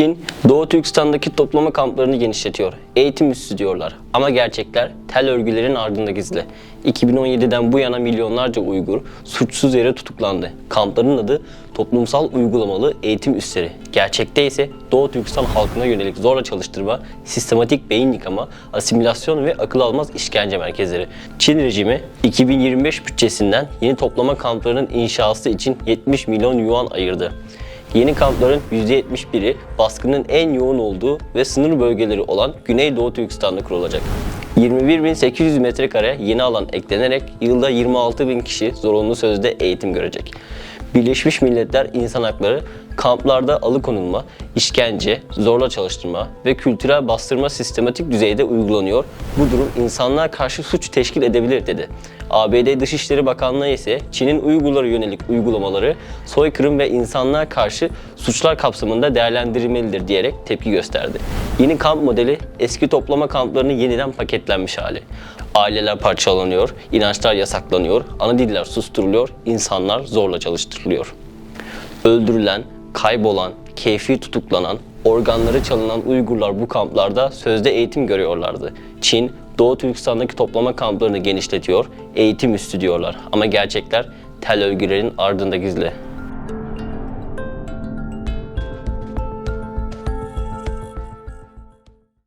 Çin, Doğu Türkistan'daki toplama kamplarını genişletiyor. Eğitim üssü diyorlar. Ama gerçekler tel örgülerin ardında gizli. 2017'den bu yana milyonlarca Uygur suçsuz yere tutuklandı. Kampların adı toplumsal uygulamalı eğitim üsleri. Gerçekte ise Doğu Türkistan halkına yönelik zorla çalıştırma, sistematik beyin yıkama, asimilasyon ve akıl almaz işkence merkezleri. Çin rejimi 2025 bütçesinden yeni toplama kamplarının inşası için 70 milyon yuan ayırdı. Yeni kampların %71'i baskının en yoğun olduğu ve sınır bölgeleri olan Güneydoğu Türkistan'da kurulacak. 21.800 metrekare yeni alan eklenerek yılda 26.000 kişi zorunlu sözde eğitim görecek. Birleşmiş Milletler İnsan Hakları kamplarda alıkonulma, işkence, zorla çalıştırma ve kültürel bastırma sistematik düzeyde uygulanıyor. Bu durum insanlığa karşı suç teşkil edebilir dedi. ABD Dışişleri Bakanlığı ise Çin'in Uygurlara yönelik uygulamaları soykırım ve insanlığa karşı suçlar kapsamında değerlendirilmelidir diyerek tepki gösterdi. Yeni kamp modeli eski toplama kamplarının yeniden paketlenmiş hali. Aileler parçalanıyor, inançlar yasaklanıyor, ana diller susturuluyor, insanlar zorla çalıştırılıyor. Öldürülen, kaybolan, keyfi tutuklanan, organları çalınan Uygurlar bu kamplarda sözde eğitim görüyorlardı. Çin, Doğu Türkistan'daki toplama kamplarını genişletiyor, eğitim üstü diyorlar. Ama gerçekler tel örgülerin ardında gizli.